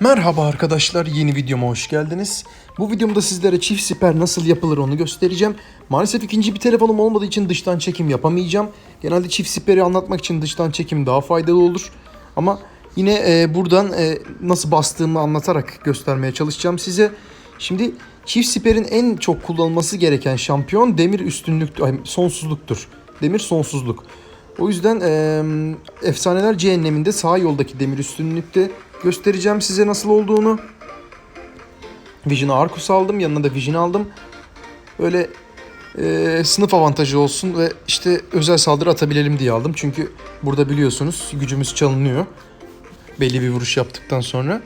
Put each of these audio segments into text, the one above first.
Merhaba arkadaşlar, yeni videoma hoş geldiniz. Bu videomda sizlere çift siper nasıl yapılır onu göstereceğim. Maalesef ikinci bir telefonum olmadığı için dıştan çekim yapamayacağım. Genelde çift siperi anlatmak için dıştan çekim daha faydalı olur. Ama yine e, buradan e, nasıl bastığımı anlatarak göstermeye çalışacağım size. Şimdi çift siperin en çok kullanılması gereken şampiyon demir üstünlük, ay, sonsuzluktur. Demir sonsuzluk. O yüzden e, Efsaneler Cehennemi'nde sağ yoldaki demir üstünlükte göstereceğim size nasıl olduğunu. Vision Arcus aldım. Yanına da Vision aldım. Böyle e, sınıf avantajı olsun ve işte özel saldırı atabilelim diye aldım. Çünkü burada biliyorsunuz gücümüz çalınıyor. Belli bir vuruş yaptıktan sonra.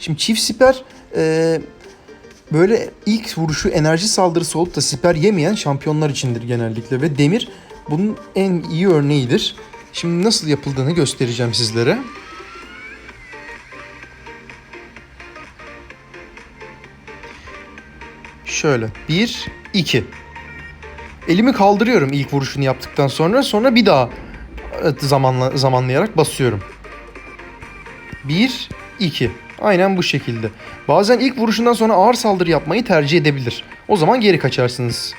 Şimdi çift siper e, böyle ilk vuruşu enerji saldırısı olup da siper yemeyen şampiyonlar içindir genellikle. Ve demir bunun en iyi örneğidir. Şimdi nasıl yapıldığını göstereceğim sizlere. Şöyle. 1, 2. Elimi kaldırıyorum ilk vuruşunu yaptıktan sonra. Sonra bir daha evet, zamanla, zamanlayarak basıyorum. 1, 2. Aynen bu şekilde. Bazen ilk vuruşundan sonra ağır saldırı yapmayı tercih edebilir. O zaman geri kaçarsınız.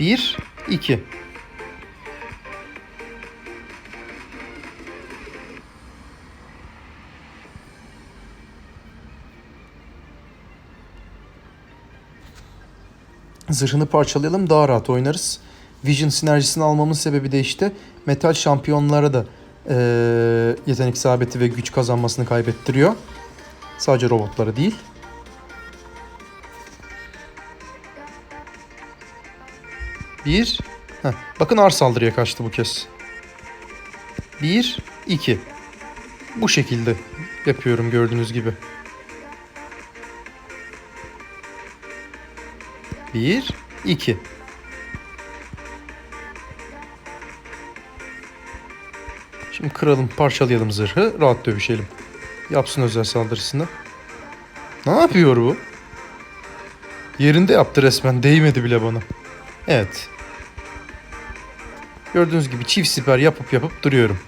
1, 2. Zırhını parçalayalım daha rahat oynarız. Vision sinerjisini almamın sebebi de işte metal şampiyonlara da eee, yetenek isabeti ve güç kazanmasını kaybettiriyor. Sadece robotlara değil. Bir. Heh, bakın ağır saldırıya kaçtı bu kez. Bir, iki. Bu şekilde yapıyorum gördüğünüz gibi. Bir, iki. Şimdi kıralım, parçalayalım zırhı. Rahat dövüşelim. Yapsın özel saldırısını. Ne yapıyor bu? Yerinde yaptı resmen. Değmedi bile bana. Evet. Gördüğünüz gibi çift siper yapıp yapıp duruyorum.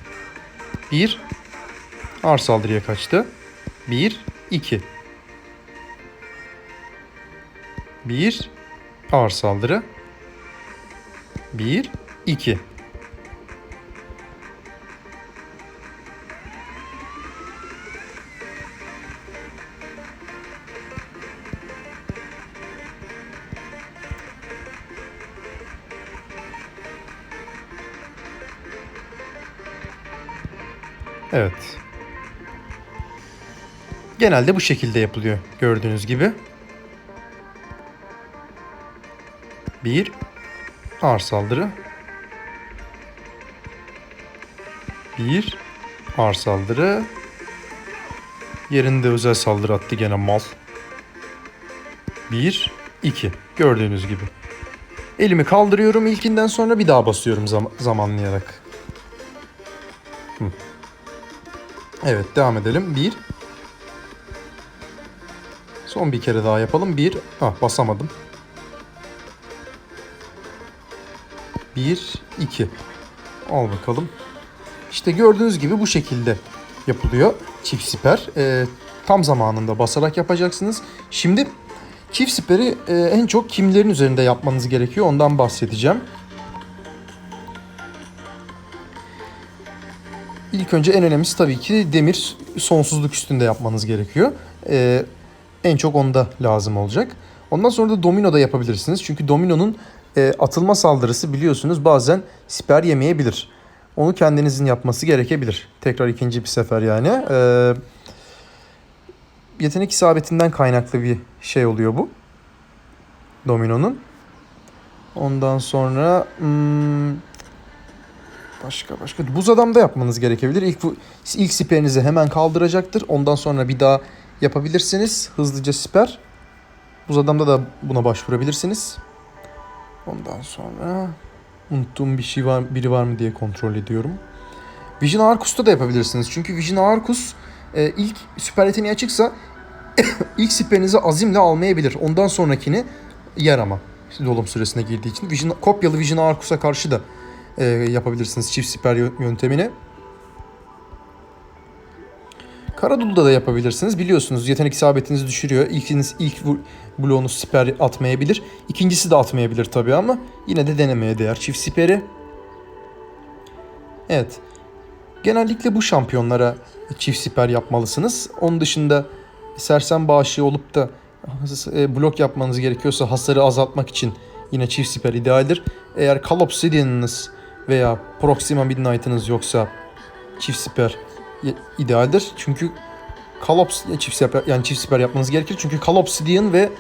Bir. Ağır saldırıya kaçtı. Bir, iki. Bir. Ağır saldırı. Bir, iki. Evet. Genelde bu şekilde yapılıyor gördüğünüz gibi. Bir ağır saldırı. Bir ağır saldırı. Yerinde özel saldırı attı gene mal. Bir, iki. Gördüğünüz gibi. Elimi kaldırıyorum ilkinden sonra bir daha basıyorum zam- zamanlayarak. Evet devam edelim. Bir. Son bir kere daha yapalım. Bir. Ah basamadım. Bir, iki. Al bakalım. İşte gördüğünüz gibi bu şekilde yapılıyor çift siper. Ee, tam zamanında basarak yapacaksınız. Şimdi çift siperi e, en çok kimlerin üzerinde yapmanız gerekiyor ondan bahsedeceğim. İlk önce en önemlisi tabii ki demir sonsuzluk üstünde yapmanız gerekiyor. Ee, en çok onda lazım olacak. Ondan sonra da domino da yapabilirsiniz. Çünkü dominonun e, atılma saldırısı biliyorsunuz bazen siper yemeyebilir. Onu kendinizin yapması gerekebilir. Tekrar ikinci bir sefer yani. Ee, yetenek isabetinden kaynaklı bir şey oluyor bu. Dominonun. Ondan sonra hmm, başka başka buz adamda yapmanız gerekebilir. İlk ilk siperinizi hemen kaldıracaktır. Ondan sonra bir daha yapabilirsiniz. Hızlıca siper. Buz adamda da buna başvurabilirsiniz. Ondan sonra unuttuğum bir şey var, biri var mı diye kontrol ediyorum. Vision Arcus'ta da yapabilirsiniz. Çünkü Vision Arcus e, ilk süper yeteneği açıksa ilk siperinizi azimle almayabilir. Ondan sonrakini yer ama. Dolum süresine girdiği için. Vision, kopyalı Vision Arcus'a karşı da e, yapabilirsiniz çift siper yö- yöntemini. Karadul'da da yapabilirsiniz. Biliyorsunuz yetenek isabetinizi düşürüyor. İlkiniz ilk bloğunuz siper atmayabilir. İkincisi de atmayabilir tabii ama yine de denemeye değer çift siperi. Evet. Genellikle bu şampiyonlara çift siper yapmalısınız. Onun dışında sersem bağışı olup da e, blok yapmanız gerekiyorsa hasarı azaltmak için yine çift siper idealdir. Eğer Call Obsidian'ınız veya Proxima Midnight'ınız yoksa çift siper idealdir. Çünkü Call Obs- çift siper yani çift siper yapmanız gerekir. Çünkü Call Obsidian ve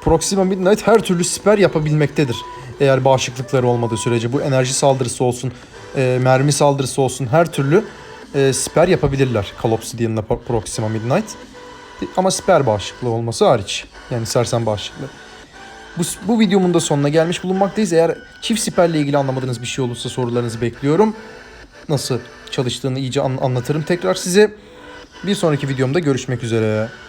Proxima Midnight her türlü siper yapabilmektedir. Eğer bağışıklıkları olmadığı sürece bu enerji saldırısı olsun, e, mermi saldırısı olsun her türlü e, siper yapabilirler Obsidian'la Pro- Proxima Midnight. Ama siper bağışıklığı olması hariç. Yani sersem bağışıklığı. Bu, bu videomun da sonuna gelmiş bulunmaktayız. Eğer çift siperle ilgili anlamadığınız bir şey olursa sorularınızı bekliyorum. Nasıl çalıştığını iyice an- anlatırım tekrar size. Bir sonraki videomda görüşmek üzere.